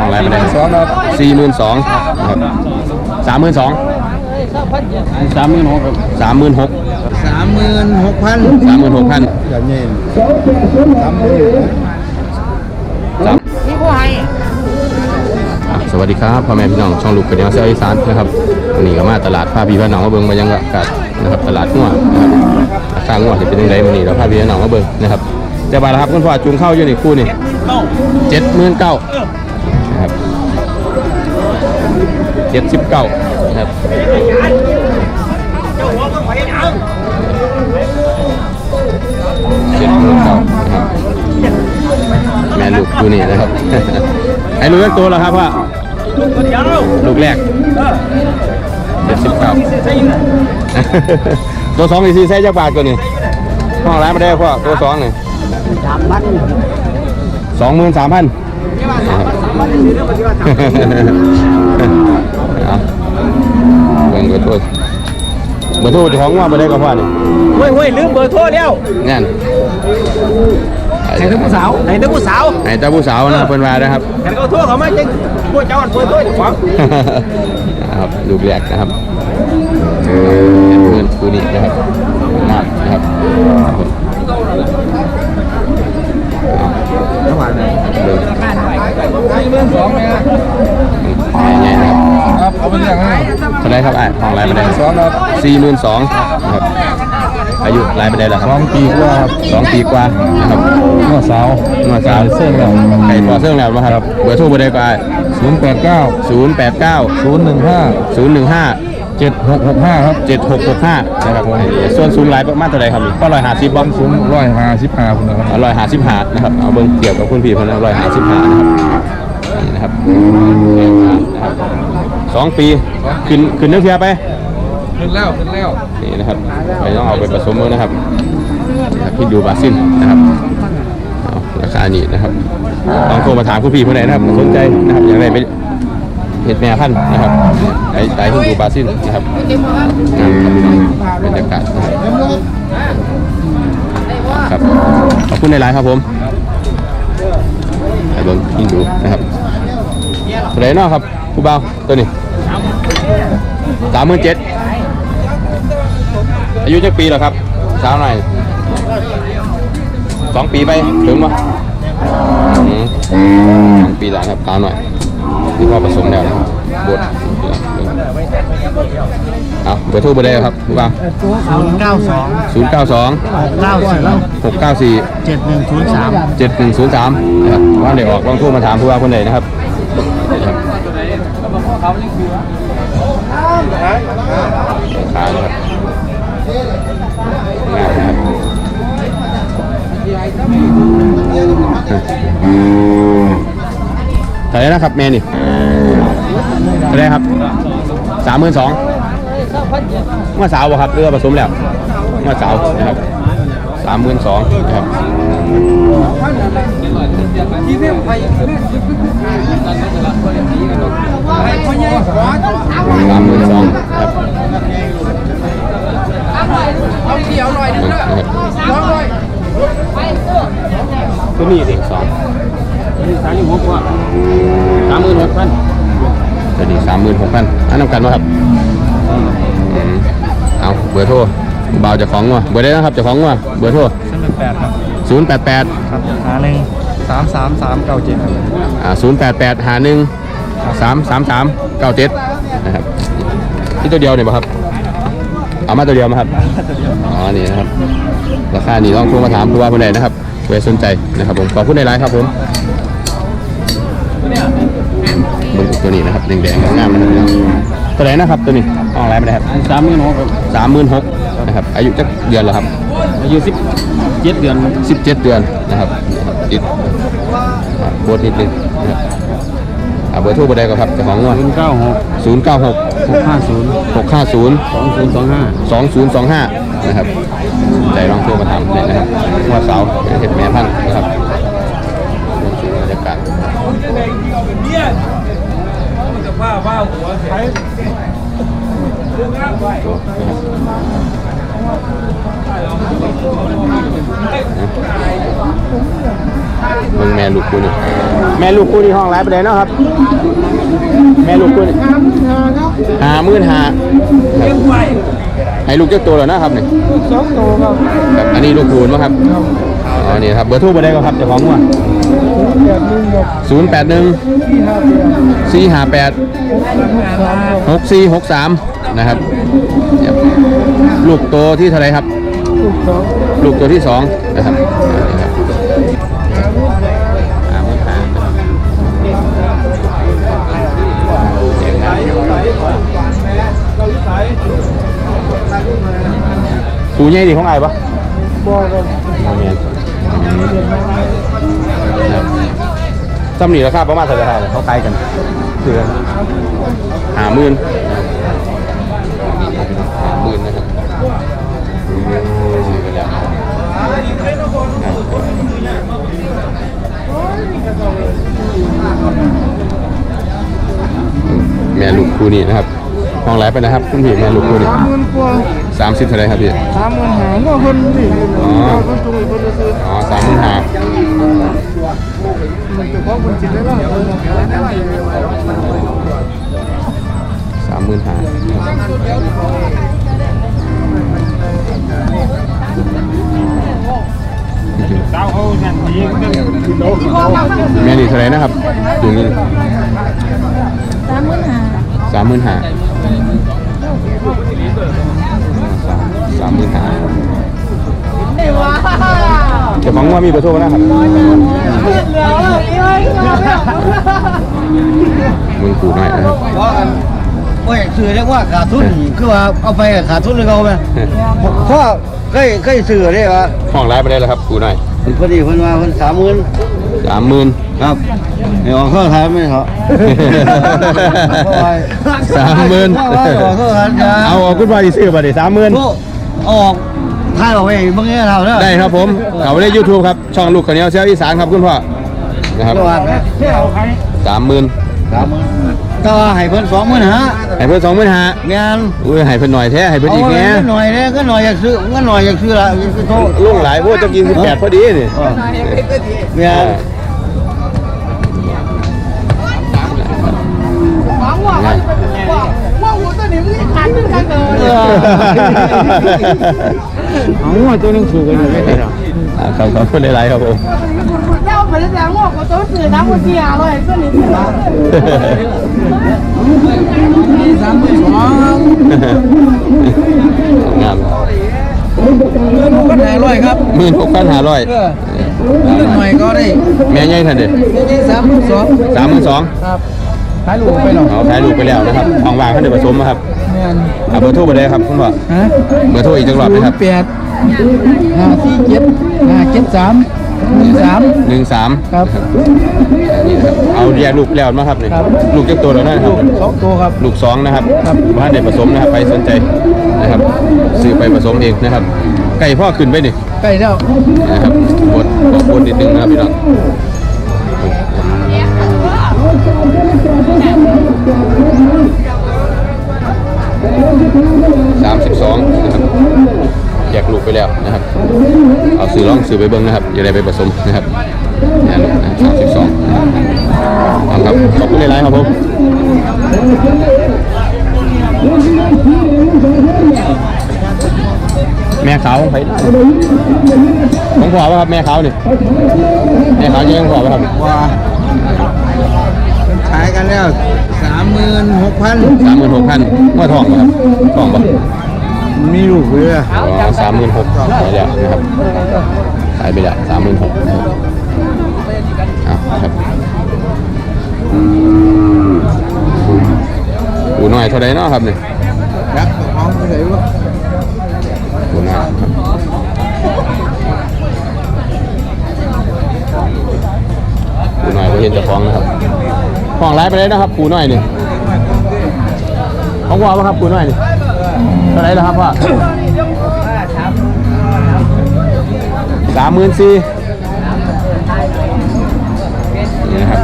ห้องไรมาได้สองครับสี่หมื่นสองนะครับสามหมื่นสองสามหมื่นหกสามหมื่นหกสามหมื่นหกพันสามหมื่นหกพันอย่างนี้สามหมื่นสามอะสวัสดีครับพ่อแม่พี่น้องช่องลูกกระเดียวเซลอีสานนะครับวันนี้ก็มาตลาดพาพี่พาน้องมาเบิ่งมายังอากาศนะครับตลาดงัวนะครับราคางัวจะเป็นยังไงวันนี้เราพาพี่พาน้องมาเบิ่งนะครับแต่บาทละครับคุณพ่อจุงเข้าอยู่นี่คู่นี่เจ็ดหมื่นเก้า นะครับเจ็ดสิบเก้านะครับเจ็ดหมื่นเก้านะครับแม่ลูกดูนี่นะครับ ไอ้ลูกแรกตัวแล้วครับว่าลูกแรกเจ็ดสิบเก้าตัวสองอีกสี่ใส่จักบาทก่อนนี่ห้องร้านมาได้พ่อตัวสองนี่สามพันสองหมื่นสามพัน เอาเบิ่งเบอร์โทรเบอร์โทรเจ้าของว่ามาได้ก็พ่อนี่เฮ้ยเฮ้ยลืมเบอร์โทรแล้วงั้นให้ทั้งผู้สาวให้ทั้งผู้สาวไอ้เจ้าผู้สาวนะเพิ่นว่านะครับแข่งเขาโทรเขามาจริงพวกเจ้าอันเบอร์โทรจะฟังนะครับลูกแรกนะครับเงินคูนี่นะครับมากนะครับเดิน สี่ห มื่นสองเลยนะใหญ่ๆนะครับครับเอาไปเรื่องให้เท่าไรครับไอ้ห้องไรไปได้สองครับสี่หมื่นสองนะครับอายุไรไปได้แล้วคสรัอบงปีกว่าครับสองปีกว่านะครับเมื่อสาวเมื่อสาวเส้นแล้วไก่ต่อเสื่องแล้วนะครับเบอร์โทรเบอร์ใดก็ไอ้ศูนย์แปดเก้าศูนย์แปดเก้าศูนย์หนึ่งห้าศูนย์หนึ่งห้าเจ็ดหกหกห้าครับเจ็ดหกหกห้านะครับส่วนสูงหลายประมาณเท่าไหรครับก็ร้อยห้าสิบบอลสูงร้อยห้าสิบห้าคนนะครับอร่อยหาสิบหาดนะครับเอาเบิ้งเกี่ยวกับคุณพี่เพนอร่อยหาสิบหาดนะครับ นี่นะครับนะครับสองปีขึ้นขึ้นเนื้อเทียไปขึ้นแล้วขึ้นแล้วนี่นะครับไปต้องเอาไปผสมมือนะครับนี่ครับพี่ดูบาซินนะครับเอาราคานี้นะครับลองโทรมาถามคุณพี่คนไหนนะครับสนใจนะครับอยากได้ไปเห็ดแม่พันธุ์นะครับไอ้ไต่พี่ดูบาซินนะครับงามครับพี่น้องบรรยากาศนะครับครับขอบคุณในไลน์ครับผมไอ้เบิ้งยิงดูนะครับ เท่าไหรเนาะครับผู้บ่าวตัวนี้สามหมื่นเจ็ดอายุจักปีเหรอครับสาวหน่อยสองปีไปถึงปะอืมสองปีหลังครับสาวหน่อยนี่ว่าผสมแล้วนะครับบดเอาเบอร์โทรเบอร์ใดครับผู้บ่าวศูนย์เก้าสองศูนย์เก้าสองเก้าสี่หกเก้าสี่เจ็ดหนึ่งศูนย์สามเจ็ดหนึ่งศูนย์สามนะครับว่าเดี๋ยวออกลองโทรมาถามผู้ว่าคนไหนนะครับนะครับ เท่าไหรนะครับแม่นี่เท่าไหรครับสามหมื่นสองเมื่อสาวบ่ครับเรือผสมแล้วเมื่อสาวนะครับสามหมื่นสองนะครับสามหมื่นสองครับเอาเดียวหน่อยนึงก็มีเด็กสองสามสิบหกว่าสามหมื่นหกพันจะดีสามหมื่นหกพันอันนำกันวะครับอืมเอาเบอร์โทรเบาเจะของวะเบอร์ได้นะครับเจะของวะเบอร์โทรเส้นแปดครับศูนย์แปดแปดครับหาหนึ่งสามสามสามเก้าเจ็ดครับอ่าศูนย์แปดแปดหาหนึ่งสามสามสามเก้าเจ็ดนะครับที่ตัวเดียวเนี่ยป่ะครับเอามาตัวเดียวมาครับ อ๋อ นี่นะครับ ราคานี่ต้องโทรมาถามผู้ว่าคนใดนะครับ เผื่อสนใจนะครับผมขอบคุณในไลน์ครับผมเบนตัวนี้นะครับแดงๆงามๆนะครับตัวไหนนะครับตัวนี้ออนไลน์ไม่ได้ครับสามหมื่นหกสามหมื่นหกนะครับอายุจักเดือนแล้วครับอายุสิบเจ็ดเดือนสิบเจ็ดเดือนนะครับติดอ่าโบดนิดนึงนะครับอ่าเบอร์โทรเบอร์ใดก็ครับเจ้าของเงินศูนย์เก้าหกศูนย์เก้าหกหกห้าศูนย์หกห้าศูนย์สองศูนย์สองห้าสองศูนย์สองห้า นะครับใจลองโทรมาถามเลยนะครับว่าเสาเห็ดแม่พันธุ์นะครับบรรยากาศว่าว่าหัวใช่ งแม่ลูกคู่นี่แม่ลูกคู่นี่ห้องไรไปเลยเนาะครับ แม่ลูกคู่นี่หาหมื่นหาให้ลูกเจ้าตัวแล้วนะครับนี่สองตัวครับครับอันนี้ลูกคูณมั้งครับอ๋อนี่ครับเบอร์โทรไปได้ก็ครับเจ้าของว่าแปดหนึ่งหกศูนย์แปดหนึ่งที่ห้าแปดสี่ห้าแปดสามหกหกสี่หกสามนะครับเนี่ยลูกโตที่เท่าไหรครับลูกสองลูกตัวที่สองนะครับ สูใหญ่ดีของไอ้ปะบ่บโมเมนครับจำหนีราคาประมาณเท่าไหร่เขาขายกันคือหาหมื่นหาหมื่นนะครับแล้วแม่ลูกคู่นี้นะครับ ห้องไรไปนะครับ คุณพี่แม่ลูกคู่นี้สามหมื่นกว่าสามสิบเท่าไหรครับพี่สามหมื่นหาเนาะคนนี่อ๋อคนตรงนี้คนซื้ออ๋อสามหมื่นห้ามันจะของคนจิตได้บ้างคนบอกได้บ้างสามหมื่นห้าแม่นี่เท่าไหรนะครับดูนี่สามหมื่นห้า สามหมื่นห้าสามหมื่นห้าจะฟังว่ามีเบอร์โทรนะครับมึงกูหน่อยนะครับเพราะอันว่าอยากซื้อเรียกว่าขาดทุนคือว่าเอาไปขาดทุนเลยเขาไหมเพราะเคยเคยซื้อได้ว่าห้องไลฟ์ไปได้แล้วครับกูหน่อยพอดีเพิ่นว่าเพิ่นสามหมื่น สามหมื่นครับไอ้ออกข้อท้ายไม่เหรอสามหมื่นเพราะว่าออกข้อท้ายจะเอาเอาคุณว่าที่ซื้อมาดิสามหมื่นพวกออกท้ายออกไปบางอย่างเราเนาะได้ครับผมเขาได้ยูทูบครับ ช่องลูกข้าวเหนียวเซลอีสานครับคุณพ่อนะครับตัวนะสามหมื่นสามหมื่น ก็ให้เพิ่นสองหมื่นฮะให้เพิ่นสองหมื่นห้างายอุ้ยให้เพิ่นหน่อยแท้ให้เพิ่นอีกแน่หน่อยแน่ก็หน่อยอยากซื้อก็หน่อยอยากซื้อละลูกหลายพวกจะกินสิบแปดพอดีนี่เนี่ยเอาหัวตัวนึงสูงกันอยู่ไม่ได้หรอครับครับพูดหลายๆครับผมเจ้าพนักงาวหัวตัวสื่อน้ำหัวเสียอร่อยตัวนี้ สองงามก็ได้ร้อยครับหมื่นหกพันห้าร้อยเงินหน่อยก็ได้แม่ใหญ่ท่านเด็ดนี่สามหมื่นสองสามหมื่นสองครับขายลูกไปหรอเอาขายลูกไปแล้วนะครับของวางเขาเดี๋ยวผสมนะครับแม่นเอาเบอร์โทรไปเลยครับคุณพ่อฮะเบอร์โทรอีกจังหวัดนะครับแปดห้าสี่เจ็ดห้าเจ็ดสาม หนึ่งสามหนึ่งสามครับนี่นะครับ เอาแยกลูกแล้วมาครับนี่ครับ ลูกเจ้าตัวแล้วนะครัลูบ กสองตัวครับ ลูกสองนะครับครับ บ้านเด็กผสมนะครับไปสนใจนะครับซื้อไปผสมเองนะครับไก่พ่อขึ้นไปนี่ใกล้แล้วนะครับบดบดนิดนึงนะครับพี่น้อง ไปแล้วนะครับ เอาซื้อลองซื้อไปเบิ้งนะครับอย่าได้ไปผสมนะครับเนี่ยลูกนะสามสิบสองเอาครับขอบคุณหลายๆครับผมแม่ขาวของไผ่ของขวาป่ะครับแม่ขาวนี่แม่ขาวยังขวาป่ะครับว่าขายกันแล้วสามหมื่นหกพันสามหมื่นหกพันว่าทองป่ะครับทองป่ะ มีลูกเรืออ๋อสามหมื่นหกไปแล้วนะครับขายไปแล้วสามหมื่นหกอ้าครับดูหน่อยเท่าไรเนาะครับนี่ยักษ์เอาไปไหนวะดูหน่อยครับดูหน่อยก็เห็นจะฟ้องนะครับฟ้องร้ายไปเลยนะครับปูหน่อยนี่ของว่าปะครับปูหน่อยนี่ เท่าไหรแล้วครับพ่อสามหมื่นสี่นี่นะครับ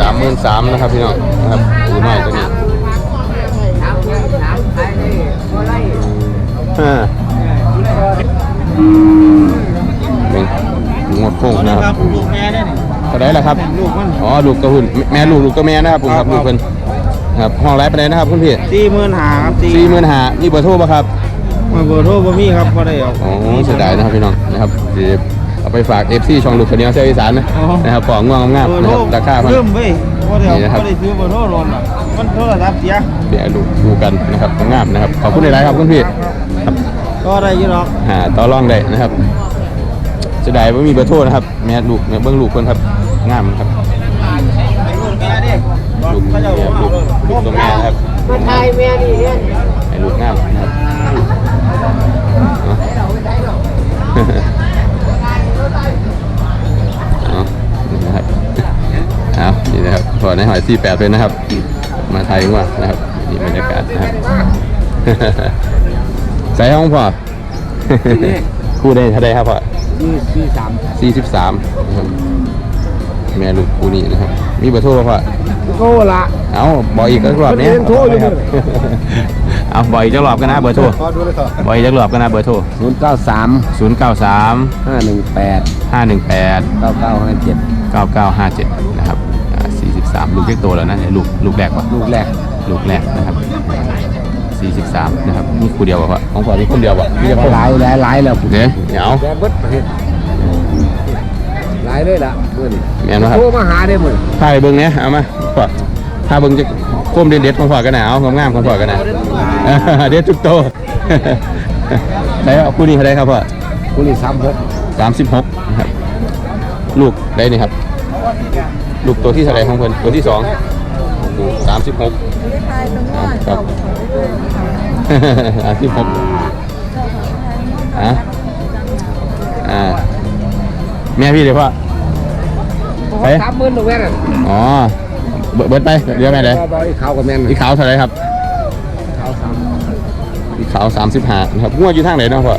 สามหมื่นสามนะครับพี่น้องนะครับปูหน่อยตัวนี้อ่านะครับลูกแม่ได้นี่เท่าไหรล่ะครับลูกมันอ๋อ ลูกตัวหุ่น แม่ลูก ลูกตัวแม่นะครับผมครับ ลูกเพิ่น ครับห้องไร้ไปไหนนะครับคุณพี่สี่หมื่นหาครับสี่หมื่นหานี่เบอร์โทรป่ะครับมาเบอร์โทรบ่มีครับบ่ได้เอาอ๋อเสียดายนะครับพี่น้องนะครับเดี๋ยวเอาไปฝาก FC ช่องลูกคนนี้เสียอีสานนะนะครับปองง่วงงามเบอๆร์นะโทรครับราคามัน เริ่มเว้ยบ่ได้เอานี่นะครับบ่ได้ซื้อเบอร์โทรหล่นอะมันโทรศัพท์เสียเดี๋ยวดูดูกันนะครับงามนะครับขอบคุณหลายๆครับคุณพี่ครับก็ได้อยู่หรอกหาต่อรองได้นะครับเสียดายว่ามีเบอร์โทรนะครับแม่ลูกแม่เบิ้งลูกคนครับงามครับลูกแม่ดิ ลูกเขาแม่จะเอาลูกลูกตัวแม่นะครับมาไทยแม่นี่เนี่ยให้ลูกงามนะครับเอานี่นะครับเอานี่นะครับพอในหอยสี่แปดเลยนะครับ มาไทยว่านะครับนี่บรรยากาศนะครับใส่ห้องพ่อคู่ได้เท่าไดครับพ่อสี่สามสี่สิบสามนะครับแม่ลูกคู่นี้นะครับ มีเบอร์โทรป่ะพ่อ โก้ละเอาบอกอีกก็รอบเนี้ยมันเรียนโทรอยู่ครับ เอาบอกอีกจะรอบกันนะเบอร์โทรขอดูเลยต่อบอกอีกจะรอบกันนะเบอร์โทรศูนย์เก้าสามศูนย์เก้าสามห้าหนึ่งแปดห้าหนึ่งแปดเก้าเก้าห้าเจ็ดเก้าเก้าห้าเจ็ดนะครับสี่สิบสามลูกเล็กโตแล้วนะเนี่ยลูกลูกแรกป่ะลูกแรกลูกแรกนะครับสี่สิบสามนะครับนี่คู่เดียวป่ะพ่อของพ่อมีคนเดียวป่ะมีแต่คนหลายหลายหลายแล้วเดี๋ยวเดี๋ยว แกเบิดประเทศ หลายเลยล่ะเพื่อนแม่นบ่ครับ โทรมาหาได้หมดพาไปเบิ้งเนี้ยเอามาพ่อพาเบิ้งจะโคมเด็ดๆของพ่อกันหนาวงามๆของพ่อกันหนาเด็ดทุกโตใช่เอาคู่นี้เขาได้ครับพ่อคุณนี่สามหกสามสิบหกนะครับ ลูกได้นี่ครับ ลูกตัวที่เท่าไหรของเพิ่นตัวที่สองสามสิบหกครับ สามสิบหกอะอ่า แม่พี่เดี๋ยวพ่อไปสามหมื่นลูกแม่น่ะอ๋อเบิดเบิดไปเดี๋ยวแม่เลยบอยเขากับแม่นอีขาวเท่าไหรครับเขาสามอีขาวสามสิบห้านะครับงวดอยู่ทางไหนเนาะพ่อ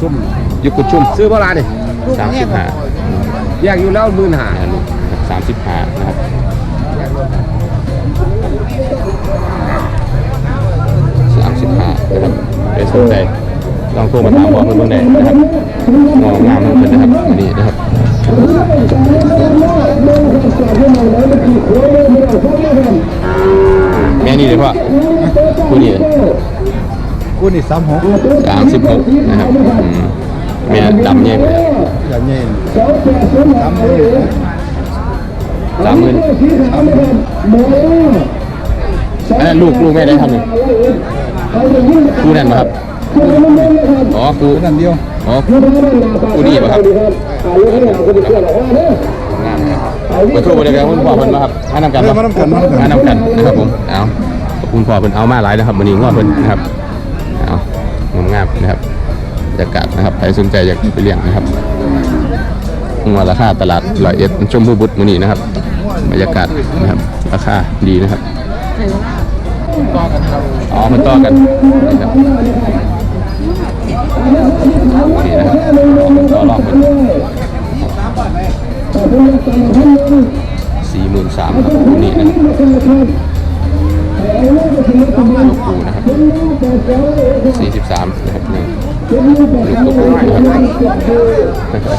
ซุ่มอยุกุดชุ่มซื้อโบราณนี่สามสิบห้าแยกอยู่แล้วหมื่นหาอ่าลูกสามสิบห้านะครับสามสิบห้านะครับเดี๋ยวสนใจ ลองโทรมาถามพ่อเพื่อนเพื่อนได้นะครับมองงามเพื่อนนะครับอันนี้นะครับแม่นี่เลยพ่อคู่นี้เลยกูนี่สามหกสามสิบหกนะครับอืมแม่ดำเนี่ยอย่างนี้สามหมื่นสามหมื่นอันนั้นลูกลูกแม่ได้ทำหนึ่งคู่นั่นป่ะครับ อ๋อคู่นั่นเดียวอ๋อคู่นี้ป่ะครับงามครับมาโทรไปเลยครับคุณพ่อเพิ่นมาครับมานำกันป่ะมานำกันมานำกันมานำกันนะครับผมเอาขอบคุณพ่อเพิ่นเอามาหลายนะครับวันนี้ง้อเพิ่นนะครับเอางามๆนะครับบรรยากาศนะครับใครสนใจอยากไปเลี้ยงนะครับงัวราคาตลาดร้อยเอ็ดชมพูบุตรมื้อนี้นะครับบรรยากาศนะครับราคาดีนะครับอ๋อมันต่อกันนะครับ นี่นะต่อรอบเป็นสี่หมื่นสามครับคู่นี้นะลูกปูนะครับสี่สิบสามนะครับนี่ลูกตัวปูนะครับ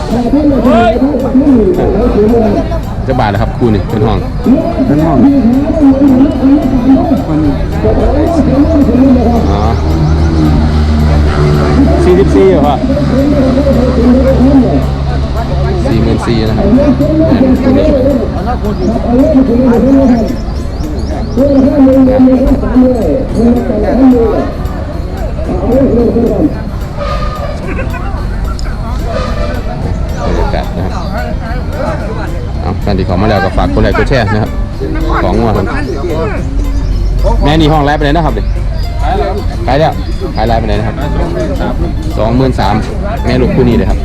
จะบาทนะครับคู่นี่เป็นห้องเป็นห้องอ๋อ สี่สิบสี่เหรอพ่อสี่หมื่นสี่นะครับคู่นี้บรรยากาศนะครับเอาท่านที่เขอมาแล้วก็ฝากกดไลค์กดแชร์นะครับ ของงัวคนแม่นี่ห้องไลฟ์ไปไหนนะครับดิ ขายแล้วขายไลฟ์ไปไหนนะครับสองหมื่นสามแม่ลูกคู่นี้เลยครับ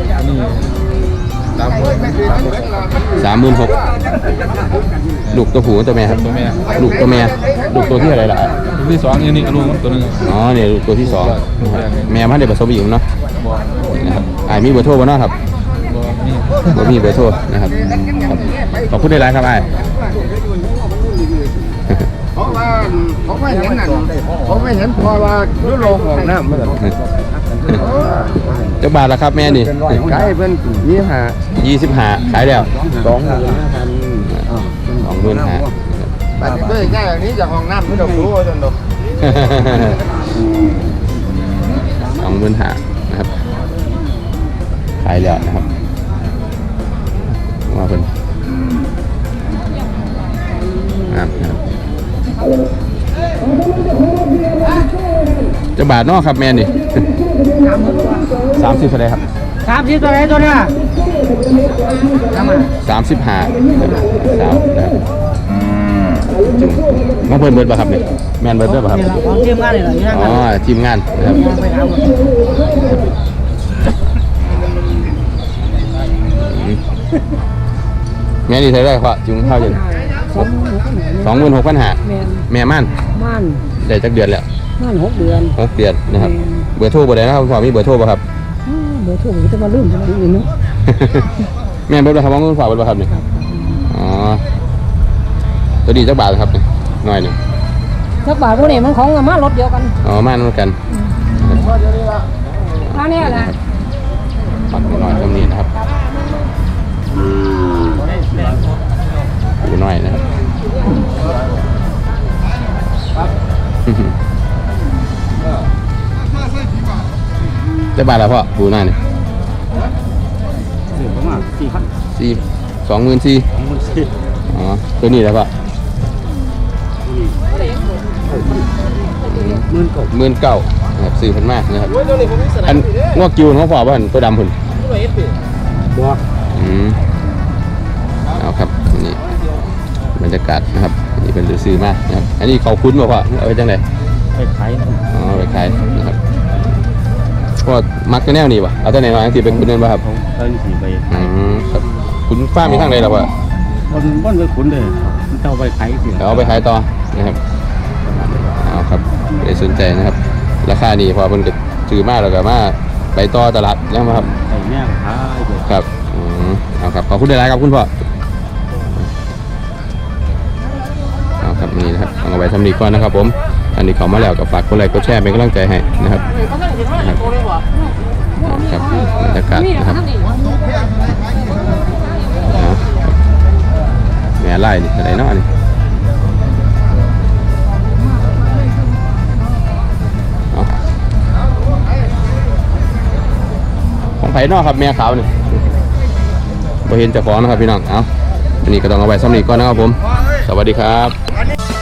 สามหมื่นหกลูกตัวผู้ตัวแม่ครับตัวแม่ลูกตัวแม่ลูกตัวที่อะไรล่ะตัวที่สองนี่นี่ลูกมันตัวหนึงอ๋อเนี่ยลูกตัวที่สองนะครับแม่มันเด็กผสมอีกเนาะนี่นะครับไอ้ายมีเบอร์โทรบ่เนาะครับบ่มีบ่มีเบอร์โทรนะครับครับขอบคุณได้หลายครับไอ้ายเพ ราะว่าเขาไม่เห็นนั่นเขาไม่เห็นพอว่ายุโรปออกน้ำเหมือนกันจักบาทละครับแม่นี่ขายเพิ่นยี่ห้ายี่สิบห้าขายแล้วสองหมื่นห้าพันสองหมื่นห้าบัดนี้เบิ่งง่ายอย่างนี้จากห้องน้ำไม่ต้องรู้ว่าจนดอกสองหมื่นห้านะครับขายแล้วนะครับว่าเป็น บาทเนอกครับแม่นี่สามสิบเท่าไหรครับสามสิบตัวไหนตัวเนี้ยทำไมสามสิบห้าสามนะครับมาเพิ่นเบิร์ดป่ะครับเนี่ยแมนเบิร์ดด้วยป่ะครับนี่แหละของทีมงานนี่แหละอยู่นั่นอ๋อกันทีมงานนะครับมองไปถามหมดแม่นี่เท่าไหรครับจุงเท่าอยู่สองหกสองหมื่นหกพันห้าแมนแม่ม่านม่านได้จักเดือนแล้ว ม่านหกเดือนหกเดือนนะครับเบอร์โทรบ่ได้นะครับคุณพ่อมีเบอร์โทรป่ะครับอ้าวเบอร์โทรผมจะมาลืมจะมาอีกเนาะแม่นเบิร์ดป่ะครับว่าคุณพ่อเบิร์ดป่ะครับเนี่ยอ๋อตัวดีจักบาทครับเนี่ยหน่อยหนึ่งสักบาทพวกนี้มันของมารถเดียวกันอ๋อม่านเหมือนกันมาเนี่ยแหละปักหน่อยตรงนี้นะครับดูหน่อยนะครับ ได้บาทแล้วพ่อปูหน้านี่ประมาณสี่พันสี่สองหมื่นสี่สองหมื่นสี่อ๋อตัวนี้แล้วพ่อหมื่นกว่าหมื่นเก้านะครับสี่พันมากนะครับอันงอกกิวของพ่อป่ะตัวดำพุ่นบัวอืมเอาครับนี่บรรยากาศนะครับอันนี่เป็นซื้อมากนะครับ อันนี้เขาคุ้นบ่พ่อเอาไปจังไดไปขายอ๋อไปขายนะครับ ก็มักจะแนวนี้ป่ะเอาแต่ไหนมาที่เป็นคุณเล่นป่ะครับเขาเพิ่นสีไปอืมครับคุณฟ้ามีทางใดหรอวะคนบ้านไปขุนเลยเจ้าไปขายสิเดี๋ยวเอาไปขายต่อนะครับเอาครับไม่ได้สนใจนะครับ ราคานี้พอเพิ่นก็ถือมากแล้วก็มาไปต่อตลาดนะครับไอ้เนี่ยขายอยู่ครับอืมเอาครับขอบคุณหลายๆครับคุณพ่อเอาครับนี่นะครับเอาไว้ทำนี้ก่อนนะครับผม อันนี้เขามาแล้วก็ฝากกดไลค์กดแชร์เป็นกำลังใจให้นะครับครับครับรรยากาศนะครับแม่ไล่นี่อะไรเนาะนี่ของไผ่นอกครับแม่ขาวนี่พอเห็นเจ้าของนะครับพี่น้อง เอาอันนี้ก็ต้องเอาไว้สำนีก่อนนะครับผม สวัสดีครับ